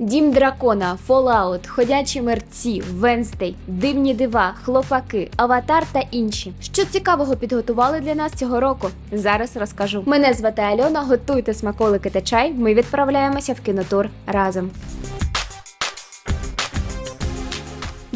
Дім дракона, Fallout, Ходячі мерці, Венстей, Дивні дива, Хлопаки, Аватар та інші. Що цікавого підготували для нас цього року? Зараз розкажу. Мене звати Альона. Готуйте смаколики та чай. Ми відправляємося в кінотур разом.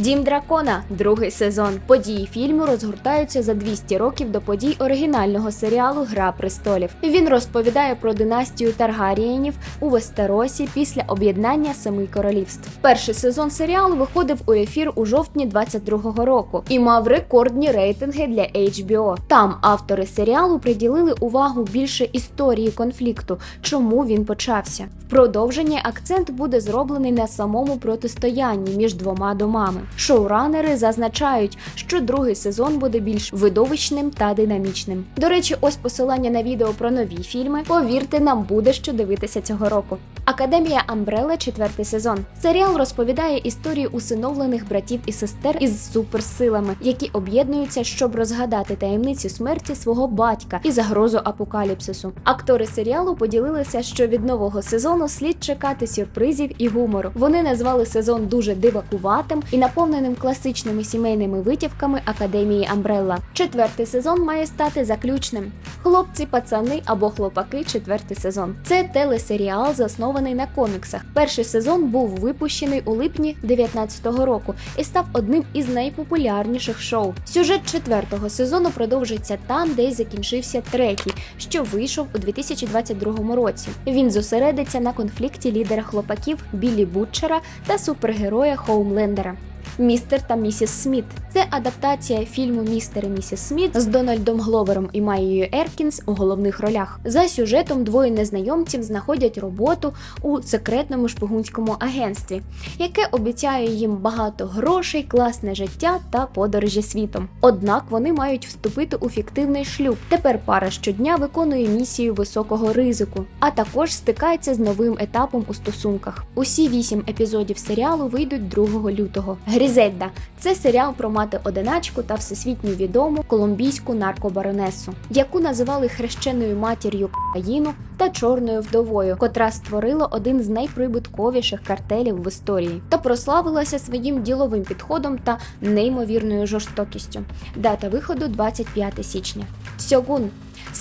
Дім дракона, другий сезон. Події фільму розгортаються за 200 років до подій оригінального серіалу Гра престолів. Він розповідає про династію Таргарієнів у Вестеросі після об'єднання семи королівств. Перший сезон серіалу виходив у ефір у жовтні 22-го року і мав рекордні рейтинги для HBO. Там автори серіалу приділили увагу більше історії конфлікту, чому він почався. В продовженні акцент буде зроблений на самому протистоянні між двома домами. Шоуранери зазначають, що другий сезон буде більш видовищним та динамічним. До речі, ось посилання на відео про нові фільми. Повірте, нам буде що дивитися цього року. Академія Амбрелла, четвертий сезон. Серіал розповідає історію усиновлених братів і сестер із суперсилами, які об'єднуються, щоб розгадати таємниці смерті свого батька і загрозу апокаліпсису. Актори серіалу поділилися, що від нового сезону слід чекати сюрпризів і гумору. Вони назвали сезон дуже дивакуватим і наповненим класичними сімейними витівками Академії Амбрелла. Четвертий сезон має стати заключним. Хлопці, пацани або хлопаки. Четвертий сезон. Це телесеріал, заснований на коміксах. Перший сезон був випущений у липні 2019 року і став одним із найпопулярніших шоу. Сюжет четвертого сезону продовжиться там, де й закінчився третій, що вийшов у 2022 році. Він зосередиться на конфлікті лідера хлопаків Біллі Бутчера та супергероя Хоумлендера. Містер та місіс Сміт це адаптація фільму Містер і місіс Сміт з Дональдом Гловером і Майєю Еркінс у головних ролях. За сюжетом двоє незнайомців знаходять роботу у секретному шпигунському агентстві, яке обіцяє їм багато грошей, класне життя та подорожі світом. Однак вони мають вступити у фіктивний шлюб. Тепер пара щодня виконує місію високого ризику, а також стикається з новим етапом у стосунках. Усі вісім епізодів серіалу вийдуть 2 лютого. Грізельда це серіал про мати одиначку та всесвітньо відому колумбійську наркобаронесу, яку називали хрещеною матір'ю кокаїну та чорною вдовою, котра створила один з найприбутковіших картелів в історії, та прославилася своїм діловим підходом та неймовірною жорстокістю. Дата виходу 25 січня. Сьогун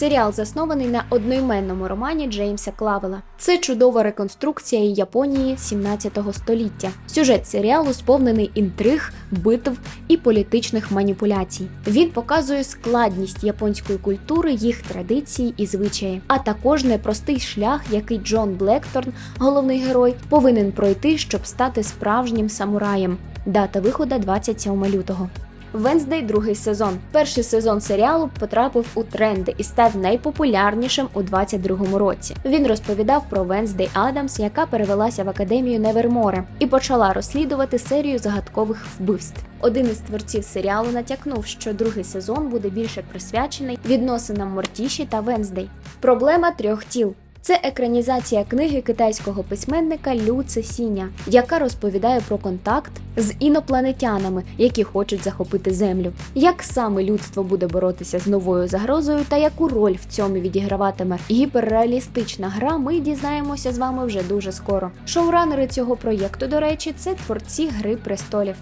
Серіал заснований на одноіменному романі Джеймса Клавела. Це чудова реконструкція Японії 17 століття. Сюжет серіалу сповнений інтриг, битв і політичних маніпуляцій. Він показує складність японської культури, їх традиції і звичаї, а також непростий шлях, який Джон Блекторн, головний герой, повинен пройти, щоб стати справжнім самураєм. Дата виходу 27 лютого. Венздей другий сезон. Перший сезон серіалу потрапив у тренди і став найпопулярнішим у 22-му році. Він розповідав про Венздей Адамс, яка перевелася в академію Неверморе і почала розслідувати серію загадкових вбивств. Один із творців серіалу натякнув, що другий сезон буде більше присвячений відносинам Мортіші та Венздей. Проблема трьох тіл. Це екранізація книги китайського письменника Лю Цесіня, яка розповідає про контакт з інопланетянами, які хочуть захопити землю. Як саме людство буде боротися з новою загрозою та яку роль в цьому відіграватиме гіперреалістична гра, ми дізнаємося з вами вже дуже скоро. Шоуранери цього проєкту, до речі, це творці Гри престолів.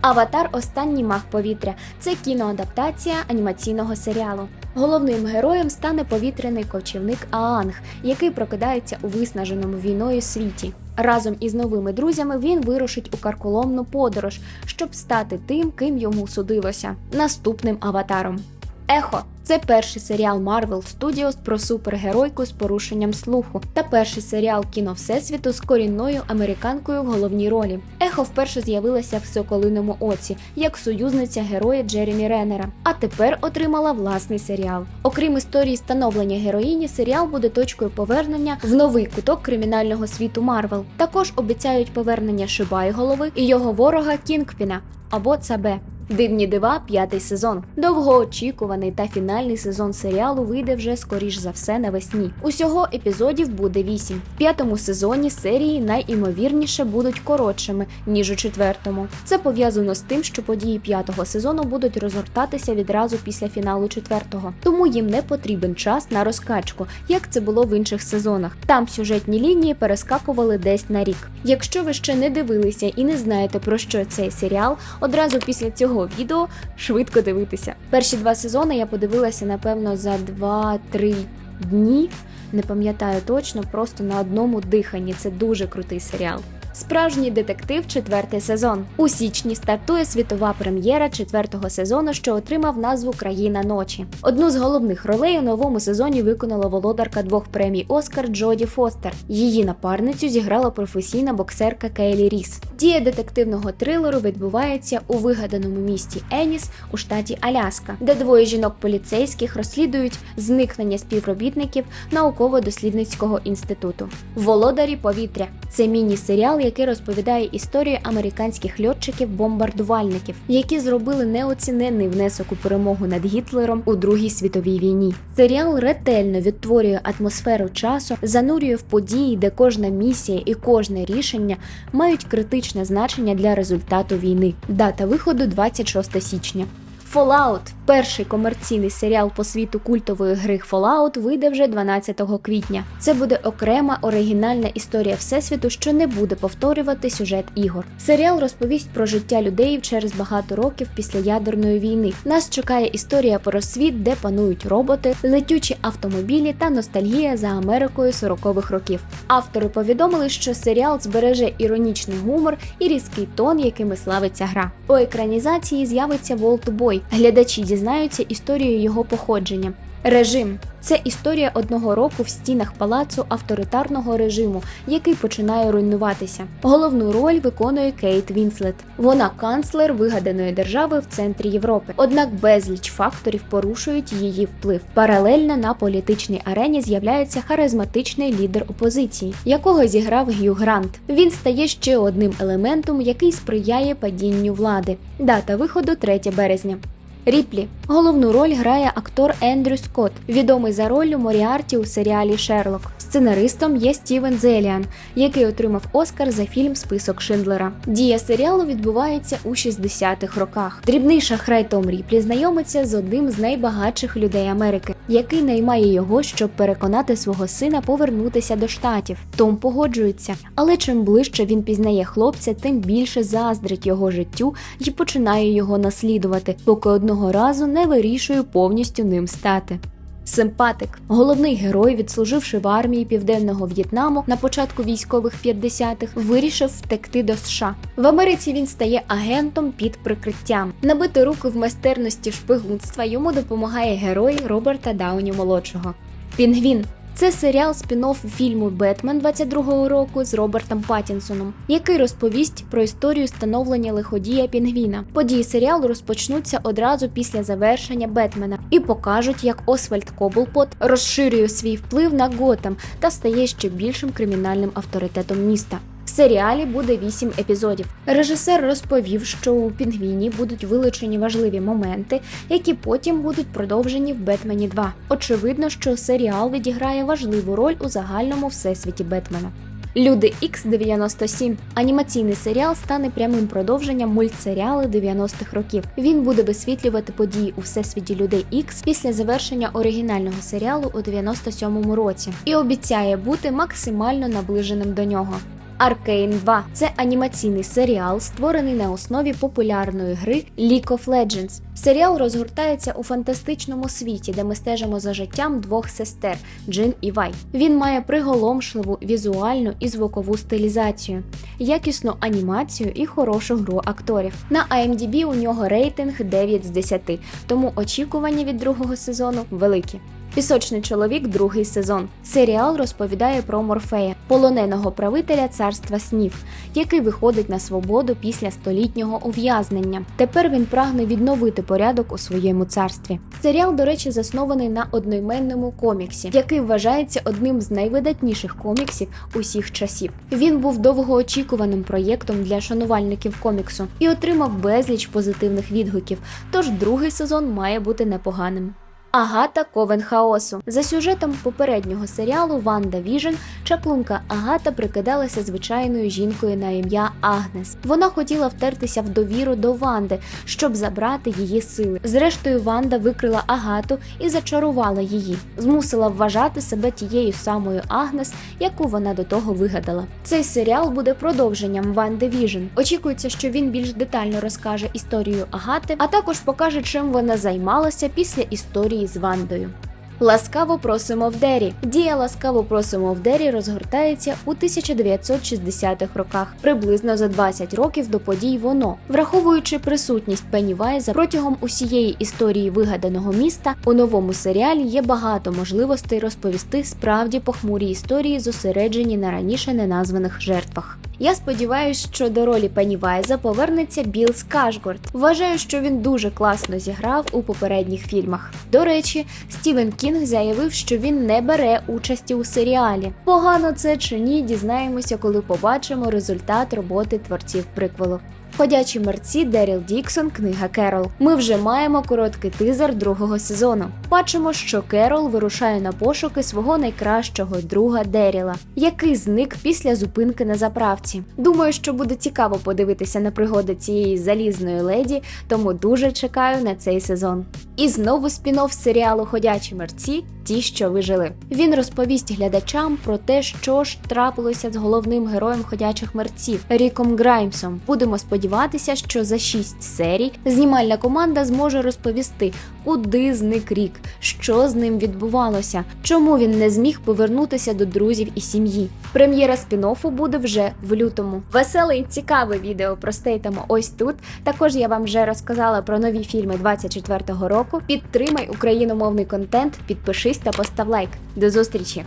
Аватар Останній маг повітря це кіноадаптація анімаційного серіалу. Головним героєм стане повітряний кочівник Аанг, який прокидається у виснаженому війною світі. Разом із новими друзями він вирушить у карколомну подорож, щоб стати тим, ким йому судилося наступним аватаром. Ехо це перший серіал Marvel Studios про супергеройку з порушенням слуху та перший серіал кіно Всесвіту з корінною американкою в головній ролі. Ехо вперше з'явилася в Соколиному оці як союзниця героя Джеремі Реннера, а тепер отримала власний серіал. Окрім історії становлення героїні, серіал буде точкою повернення в новий куток кримінального світу Марвел. Також обіцяють повернення Шибай голови і його ворога Кінгпіна або Цабе. Дивні дива, п'ятий сезон. Довгоочікуваний та фінальний сезон серіалу вийде вже скоріш за все навесні. Усього епізодів буде вісім. В п'ятому сезоні серії найімовірніше будуть коротшими ніж у четвертому. Це пов'язано з тим, що події п'ятого сезону будуть розгортатися відразу після фіналу четвертого, тому їм не потрібен час на розкачку, як це було в інших сезонах. Там сюжетні лінії перескакували десь на рік. Якщо ви ще не дивилися і не знаєте про що цей серіал, одразу після цього відео швидко дивитися. Перші два сезони я подивилася напевно за 2-3 дні. Не пам'ятаю точно, просто на одному диханні. Це дуже крутий серіал. Справжній детектив четвертий сезон. У січні стартує світова прем'єра четвертого сезону, що отримав назву Країна ночі. Одну з головних ролей у новому сезоні виконала володарка двох премій Оскар Джоді Фостер. Її напарницю зіграла професійна боксерка Кейлі Ріс. Дія детективного трилеру відбувається у вигаданому місті Еніс у штаті Аляска, де двоє жінок поліцейських розслідують зникнення співробітників науково-дослідницького інституту. Володарі повітря це міні-серіал, який розповідає історію американських льотчиків-бомбардувальників, які зробили неоціненний внесок у перемогу над Гітлером у Другій світовій війні. Серіал ретельно відтворює атмосферу часу, занурює в події, де кожна місія і кожне рішення мають критичне значення для результату війни. Дата виходу 26 січня. Fallout – перший комерційний серіал по світу культової гри Fallout вийде вже 12 квітня. Це буде окрема оригінальна історія всесвіту, що не буде повторювати сюжет ігор. Серіал розповість про життя людей через багато років після ядерної війни. Нас чекає історія про світ, де панують роботи, летючі автомобілі та ностальгія за Америкою 40-х років. Автори повідомили, що серіал збереже іронічний гумор і різкий тон, якими славиться гра. У екранізації з'явиться Волт Бой. Глядачі дізнаються історію його походження. Режим це історія одного року в стінах палацу авторитарного режиму, який починає руйнуватися. Головну роль виконує Кейт Вінслет. Вона канцлер вигаданої держави в центрі Європи. Однак безліч факторів порушують її вплив. Паралельно на політичній арені з'являється харизматичний лідер опозиції, якого зіграв Г'ю Грант. Він стає ще одним елементом, який сприяє падінню влади. Дата виходу 3 березня. Ріплі головну роль грає актор Ендрю Скотт, відомий за роллю Моріарті у серіалі Шерлок. Сценаристом є Стівен Зеліан, який отримав Оскар за фільм Список Шиндлера. Дія серіалу відбувається у 60-х роках. Дрібний шахрай Том Ріплі знайомиться з одним з найбагатших людей Америки, який наймає його, щоб переконати свого сина повернутися до штатів. Том погоджується, але чим ближче він пізнає хлопця, тим більше заздрить його життю і починає його наслідувати, поки одного разу не вирішує повністю ним стати. Симпатик, головний герой, відслуживши в армії Південного В'єтнаму на початку військових 50-х, вирішив втекти до США. В Америці він стає агентом під прикриттям. Набити руки в майстерності шпигунства йому допомагає герой Роберта Дауні молодшого. Пінгвін це серіал спін-офф фільму Бетмен 22-го року з Робертом Паттінсоном, який розповість про історію становлення лиходія Пінгвіна. Події серіалу розпочнуться одразу після завершення Бетмена і покажуть, як Освальд Коблпот розширює свій вплив на Готем та стає ще більшим кримінальним авторитетом міста. В серіалі буде 8 епізодів. Режисер розповів, що у Пінгвіні будуть вилучені важливі моменти, які потім будуть продовжені в Бетмені 2. Очевидно, що серіал відіграє важливу роль у загальному всесвіті Бетмена. Люди X 97 анімаційний серіал стане прямим продовженням мультсеріалу 90-х років. Він буде висвітлювати події у всесвіті людей X після завершення оригінального серіалу у 97-му році і обіцяє бути максимально наближеним до нього. Arcane 2 це анімаційний серіал, створений на основі популярної гри League of Legends. Серіал розгортається у фантастичному світі, де ми стежимо за життям двох сестер Джин і Вай. Він має приголомшливу візуальну і звукову стилізацію, якісну анімацію і хорошу гру акторів. На IMDb у нього рейтинг 9 з 10, тому очікування від другого сезону великі. Пісочний чоловік, другий сезон. Серіал розповідає про Морфея, полоненого правителя царства снів, який виходить на свободу після столітнього ув'язнення. Тепер він прагне відновити порядок у своєму царстві. Серіал, до речі, заснований на одноіменному коміксі, який вважається одним з найвидатніших коміксів усіх часів. Він був довгоочікуваним проєктом для шанувальників коміксу і отримав безліч позитивних відгуків. Тож другий сезон має бути непоганим. Агата Ковен хаосу за сюжетом попереднього серіалу Ванда Віжн чаклунка Агата прикидалася звичайною жінкою на ім'я Агнес. Вона хотіла втертися в довіру до Ванди, щоб забрати її сили. Зрештою, Ванда викрила Агату і зачарувала її, змусила вважати себе тією самою Агнес, яку вона до того вигадала. Цей серіал буде продовженням Ванди Віжн. Очікується, що він більш детально розкаже історію Агати, а також покаже, чим вона займалася після історії з Вандою. Ласкаво просимо в Дері. Дія ласкаво просимо в Дері розгортається у 1960-х роках, приблизно за 20 років до подій воно, враховуючи присутність Пеннівайза протягом усієї історії вигаданого міста. У новому серіалі є багато можливостей розповісти справді похмурі історії, зосереджені на раніше неназваних жертвах. Я сподіваюся, що до ролі Пеннівайза повернеться Біл Скашгорд. Вважаю, що він дуже класно зіграв у попередніх фільмах. До речі, Стівен Кінг заявив, що він не бере участі у серіалі. Погано це чи ні, дізнаємося, коли побачимо результат роботи творців приквелу. Ходячі мерці Деріл Діксон, книга Керол. Ми вже маємо короткий тизер другого сезону. Бачимо, що Керол вирушає на пошуки свого найкращого друга Деріла, який зник після зупинки на заправці. Думаю, що буде цікаво подивитися на пригоди цієї залізної леді, тому дуже чекаю на цей сезон. І знову спін-офф серіалу Ходячі мерці. Ті, що вижили. Він розповість глядачам про те, що ж трапилося з головним героєм ходячих мерців Ріком Граймсом. Будемо сподіватися, що за шість серій знімальна команда зможе розповісти, куди зник рік, що з ним відбувалося, чому він не зміг повернутися до друзів і сім'ї. Прем'єра спін-оффу буде вже в лютому. Веселе і цікаве відео про Стейтема ось тут. Також я вам вже розказала про нові фільми 24-го року. Підтримай україномовний контент, підпишись та постав лайк. До зустрічі!